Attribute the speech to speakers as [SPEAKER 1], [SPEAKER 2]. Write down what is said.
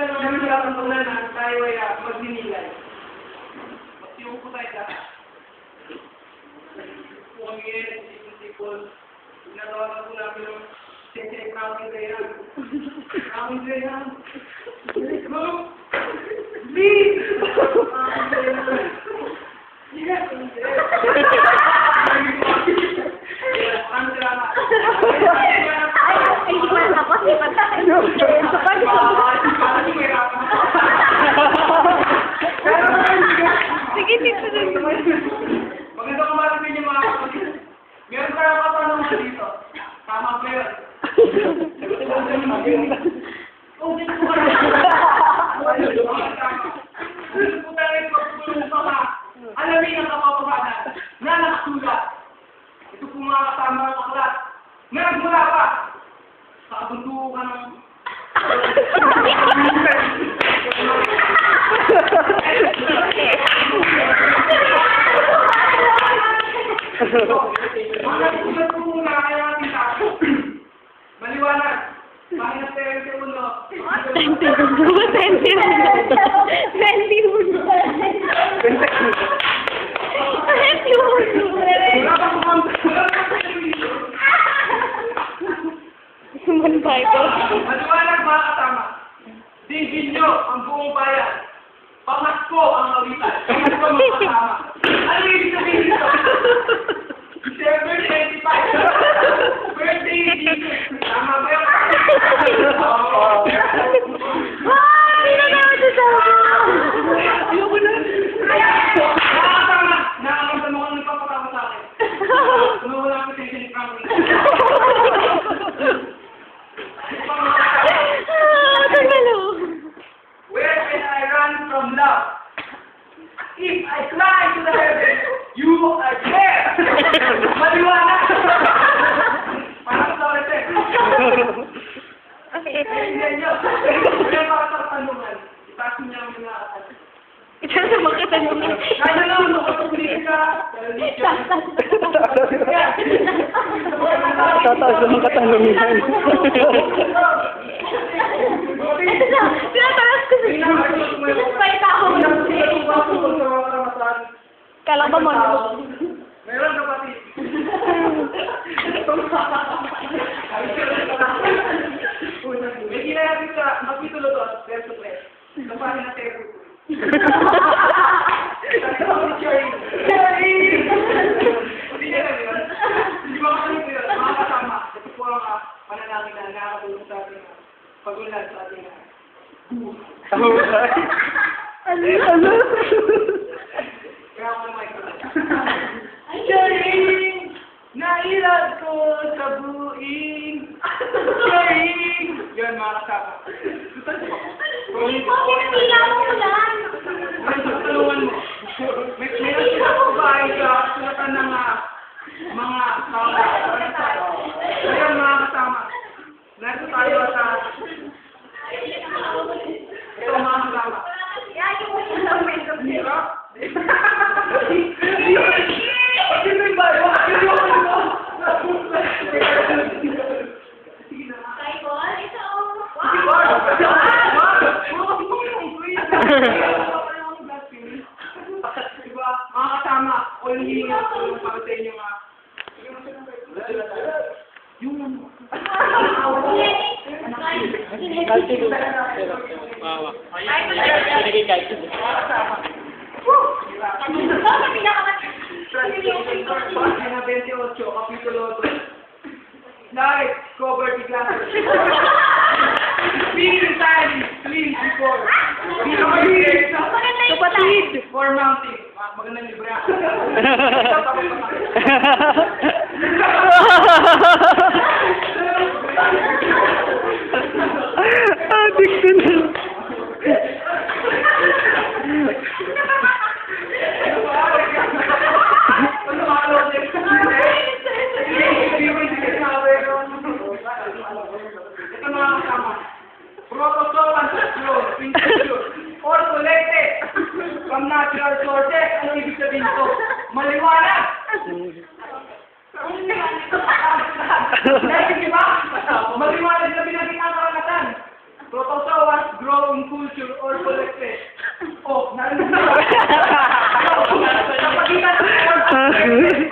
[SPEAKER 1] na naman sila ng paglanan, tayo ay uh, magninilay. Magtiyong po tayo lahat. Po kami ngayon, tipon-tipon. Ginagawa po namin ng Sensei Kami Rehan. Kami Rehan. Let's go! Please! Kami Rehan. Yes,
[SPEAKER 2] yes. Dito.
[SPEAKER 1] Magandang umaga sa inyo mga kapatid. Meron tayong katanungan dito. Tama ba yun? Kung hindi po kayo. Hindi po tayo magtulong pa ka. Alamin ang kapapaganan na nakasulat. Ito po mga kasama ng aklat. Na nagmula pa sa kabundukan ng Mga nagsulat po muna kaya natin tayo. Maliwanag. Pangina tayo sa ulo.
[SPEAKER 2] Twenty uno. Twenty uno. Twenty uno. Twenty uno.
[SPEAKER 1] Wala pa po kang wala pa po kang
[SPEAKER 2] Suman Bible.
[SPEAKER 1] Maliwanag mga kasama. Digin nyo ang buong bayan. Pamasko ang awitan. Pamasko mga kasama. Ano yung sabihin nito? December 25. Birthday Jesus. Tama ba run from love? If I fly to the heavens, you are there! Maliwanag! Parang sa ulit eh. Hindi nyo. Kaya para sa tanungan, itaas niya ang mga atas.
[SPEAKER 2] Ito sa mga katanungan.
[SPEAKER 1] Kaya lang, makapagpili ka.
[SPEAKER 3] Tataas naman katanungan.
[SPEAKER 2] Ito na. Tinatalas ko sa Fight ako. Kala ba mo?
[SPEAKER 1] Meron kapatid. May ginagawa sa kapitulo 2, verso 3. Kapatid na po ang ah, na nakakatulong sa ating ah, pag-unlad sa ating ah,
[SPEAKER 3] Ano? Ano?
[SPEAKER 1] Kaya ako naman ito. Sharing! Nailad ko sa buing! Sharing! Yan mga kasama. Sutan mo.
[SPEAKER 2] Hindi po, pinila mo yan.
[SPEAKER 1] May tutulungan mo. May meron sila po ba ay sulatan ng ah, mga tao. Kaya mga kasama. Narito tayo sa ito mga kasama.
[SPEAKER 2] Yan yung moment of
[SPEAKER 1] Mira? Sino yung bayo? Sino yung bayo? Sige na.
[SPEAKER 2] Bible, ito.
[SPEAKER 1] Sige,
[SPEAKER 2] Wow.
[SPEAKER 1] Diba, mga kasama, o yung hihingi ko yung para sa inyo nga. Yung ano.
[SPEAKER 3] Kalti ko. Wawa. Pinagay kalti.
[SPEAKER 1] Página 28, kapitulo 2. Light, cover the glasses. In silence, please, before. Be
[SPEAKER 2] Kapatid.
[SPEAKER 1] for mounting. Ah, Magandang libre Bachelor Cortez, ano ibig sabihin ito? Maliwanag! Ang liwanag ko sa Dahil di ba? Maliwanag na binagin ang grow in culture or collected. Oh, narinig mo. Kapagitan ng